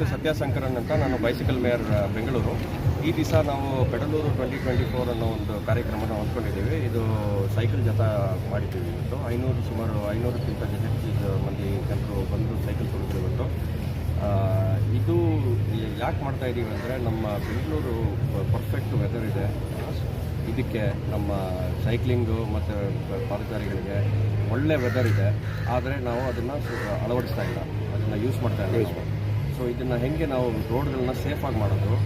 ವಿದ್ಯಾಶಂಕರನ್ ಅಂತ ನಾನು bicycle mayor Bengaluru. ಈ ದಿವಸ ನಾವು ಪೆಡಲೂರು ಟ್ವೆಂಟಿ ಟ್ವೆಂಟಿ ಫೋರ್ ಅನ್ನೋ ಒಂದು ಕಾರ್ಯಕ್ರಮನ ಹೊಂದ್ಕೊಂಡಿದ್ದೀವಿ. ಇದು ಸೈಕಲ್ ಜೊತೆ ಮಾಡಿದ್ದೀವಿ ಇವತ್ತು. ಐನೂರು ಸುಮಾರು ಐನೂರಕ್ಕಿಂತ ಹೆಚ್ಚು ಮಂದಿ ಜನರು ಬಂದು ಸೈಕಲ್ ತುಳಿದ್ರು ಇವತ್ತು. ಇದು ಯಾಕೆ ಮಾಡ್ತಾ ಇದ್ದೀವಿ ಅಂದರೆ ನಮ್ಮ ಬೆಂಗಳೂರು ಪರ್ಫೆಕ್ಟ್ ವೆದರ್ ಇದೆ. ಇದಕ್ಕೆ ನಮ್ಮ ಸೈಕ್ಲಿಂಗು ಮತ್ತು ಪಾದಚಾರಿಗಳಿಗೆ ಒಳ್ಳೆ ವೆದರ್ ಇದೆ. ಆದರೆ ನಾವು ಅದನ್ನು ಅಳವಡಿಸ್ತಾ ಇಲ್ಲ. ಅದನ್ನು ಯೂಸ್ ಮಾಡ್ತಾ ಇಲ್ಲ. ಸೊ ಇದನ್ನು ಹೆಂಗೆ ನಾವು ರೋಡ್ಗಳನ್ನ ಸೇಫಾಗಿ ಮಾಡೋದು?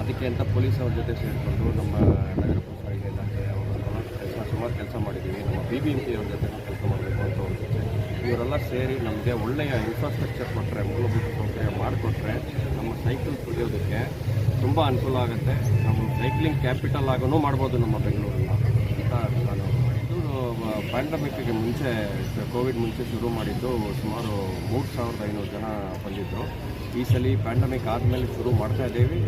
ಅದಕ್ಕೆ ಅಂತ ಪೊಲೀಸ್ ಅವ್ರ ಜೊತೆ ಸೇರಿಕೊಂಡು ನಮ್ಮ ನಗರ ಸಾರಿಗೆ ಇಲಾಖೆ ಅವರೆಲ್ಲ ಕೆಲಸ, ಸುಮಾರು ಕೆಲಸ ಮಾಡಿದ್ದೀವಿ ನಮ್ಮ ಬಿ ಬಿ ಎಂ ಪಿ ಅವ್ರ ಜೊತೆ ಕೆಲಸ ಮಾಡಬೇಕು ಅಂತ ಅನ್ಸುತ್ತೆ ಇವರೆಲ್ಲ ಸೇರಿ ನಮಗೆ ಒಳ್ಳೆಯ ಇನ್ಫ್ರಾಸ್ಟ್ರಕ್ಚರ್ ಕೊಟ್ಟರೆ ಮೂಲಭೂತ ಸೌಕರ್ಯ ಮಾಡಿಕೊಟ್ರೆ ನಮ್ಮ ಸೈಕಲ್ ತುಳಿಯೋದಕ್ಕೆ ತುಂಬ ಅನುಕೂಲ ಆಗುತ್ತೆ. ನಮ್ಮ ಸೈಕ್ಲಿಂಗ್ ಕ್ಯಾಪಿಟಲ್ ಆಗೂ ಮಾಡ್ಬೋದು ನಮ್ಮ ಬೆಂಗಳೂರನ್ನ. ಅಂತ ಪ್ಯಾಂಡಮಿಕ್ಗೆ ಮುಂಚೆ ಕೋವಿಡ್ ಮುಂಚೆ ಶುರು ಮಾಡಿದ್ದು ಸುಮಾರು ಮೂರು ಸಾವಿರದ ಐನೂರು ಜನ ಬಂದಿದ್ದರು ಈ ಸಲ ಪ್ಯಾಂಡಮಿಕ್ ಆದಮೇಲೆ ಶುರು ಮಾಡ್ತಾ ಇದ್ದೀವಿ.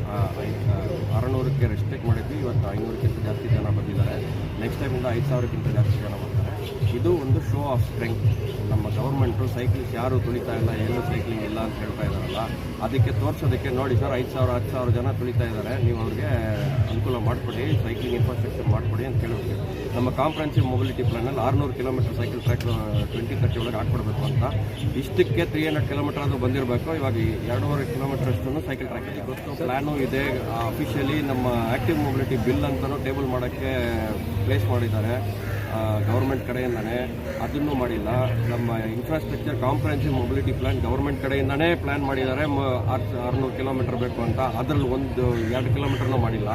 ಆರುನೂರಕ್ಕೆ ರೆಸ್ಟ್ರಿಕ್ಟ್ ಮಾಡಿದ್ವಿ. ಇವತ್ತು ಐನೂರಕ್ಕಿಂತ ಜಾಸ್ತಿ ಜನ ಬಂದಿದ್ದಾರೆ. ನೆಕ್ಸ್ಟ್ ಟೈಮಿಂದ ಐದು ಸಾವಿರಕ್ಕಿಂತ ಜಾಸ್ತಿ ಜನ ಬರ್ತಾರೆ. ಇದು ಒಂದು ಶೋ ಆಫ್ ಸ್ಟ್ರೆಂತ್ ನಮ್ಮ ಗೌರ್ಮೆಂಟು ಸೈಕ್ಲಿಸ್ಟ್ ಯಾರು ತುಳಿತಾ ಇಲ್ಲ, ಎಲ್ಲೂ ಸೈಕ್ಲಿಂಗ್ ಇಲ್ಲ ಅಂತ ಹೇಳ್ತಾ ಇದ್ದಾರಲ್ಲ, ಅದಕ್ಕೆ ತೋರಿಸೋದಕ್ಕೆ ನೋಡಿ ಸರ್ ಐದು ಸಾವಿರ, ಹತ್ತು ಸಾವಿರ ಜನ ತುಳಿತಾ ಇದ್ದಾರೆ. ನೀವು ಅವ್ರಿಗೆ ಅನುಕೂಲ ಮಾಡಿಕೊಡಿ ಸೈಕ್ಲಿಂಗ್ ಇನ್ಫ್ರಾಸ್ಟ್ರಕ್ಚರ್ ಮಾಡಿಕೊಡಿ ಅಂತ ಕೇಳೋದು ನಮ್ಮ ಕಾಂಪ್ರಹೆನ್ಸಿವ್ ಮೊಬಿಲಿಟಿ ಪ್ಲಾನಲ್ಲಿ ಆರುನೂರು kilometre cycle track twenty thirty ಒಳಗೆ ಹಾಕ್ಕೊಡ್ಬೇಕು ಅಂತ. ಇಷ್ಟಕ್ಕೆ ತ್ರೀ ಹಂಡ್ರೆಡ್ ಕಿಲೋಮೀಟರ್ ಅದು ಬಂದಿರಬೇಕು. ಇವಾಗ ಎರಡೂವರೆ ಕಿಲೋಮೀಟರ್ ಅಷ್ಟು ಸೈಕಲ್ ಟ್ರ್ಯಾಕ್ ಇವತ್ತು ಪ್ಲ್ಯಾನು ಇದೆ. ಅಫಿಷಿಯಲಿ ನಮ್ಮ ಆ್ಯಕ್ಟಿವ್ ಮೊಬಿಲಿಟಿ ಬಿಲ್ ಅಂತಲೂ ಟೇಬಲ್ ಮಾಡೋಕ್ಕೆ ಪ್ಲೇಸ್ ಮಾಡಿದ್ದಾರೆ. ಗೌರ್ಮೆಂಟ್ ಕಡೆಯಿಂದನೇ ಅದನ್ನು ಮಾಡಿಲ್ಲ ನಮ್ಮ infrastructure comprehensive mobility plan government ಕಡೆಯಿಂದನೇ plan ಮಾಡಿದ್ದಾರೆ ಆರುನೂರು ಕಿಲೋಮೀಟರ್ ಬೇಕು ಅಂತ ಅದರಲ್ಲಿ ಒಂದು ಎರಡು ಕಿಲೋಮೀಟರ್ನೂ ಮಾಡಿಲ್ಲ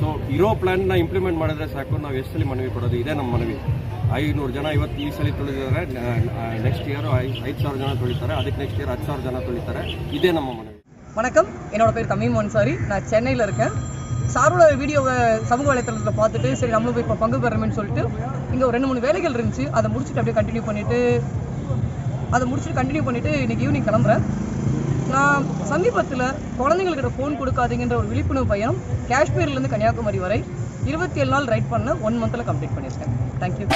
ಸೊ ಇರೋ ಪ್ಲಾನ್ನ ಇಂಪ್ಲಿಮೆಂಟ್ ಮಾಡಿದ್ರೆ ಸಾಕು ನಾವು ಎಷ್ಟು ಸಲ ಮನವಿ ಕೊಡೋದು ಇದೇ ನಮ್ಮ ಮನವಿ ಐನೂರು ಜನ ಇವತ್ತು ಈ ಸಲ ತುಳಿದಿದ್ದಾರೆ ನೆಕ್ಸ್ಟ್ ಇಯರ್ ಐದು ಸಾವಿರ ಜನ ತುಳಿತಾರೆ ಅದಕ್ಕೆ ನೆಕ್ಸ್ಟ್ ಇಯರ್ ಹತ್ತು ಸಾವಿರ ಜನ ತುಳಿತಾರೆ ಇದೇ ನಮ್ಮ ಮನವಿ வணக்கம் என்னோட பேர் தமீம் அன்சாரி நான் சென்னையில் இருக்கேன் சாரோட வீடியோவை சமூக வலைத்தளத்தில் பார்த்துட்டு சரி நம்மளும் போய் இப்போ பங்கு பெறணும்னு சொல்லிட்டு இங்கே ஒரு ரெண்டு மூணு வேலைகள் இருந்துச்சு. அதை முடிச்சுட்டு அப்படியே கண்டினியூ பண்ணிவிட்டு அதை முடிச்சுட்டு கண்டினியூ பண்ணிவிட்டு இன்றைக்கி ஈவினிங் கிளம்புறேன். நான் சமீபத்தில் குழந்தைங்கள்கிட்ட ஃபோன் கொடுக்காதீங்கன்ற ஒரு விழிப்புணர்வு பயணம் காஷ்மீர்லேருந்து கன்னியாகுமரி வரை இருபத்தி ஏழு நாள் ரைட் பண்ண ஒன் மந்தில் கம்ப்ளீட் பண்ணியிருக்கேன். தேங்க்யூ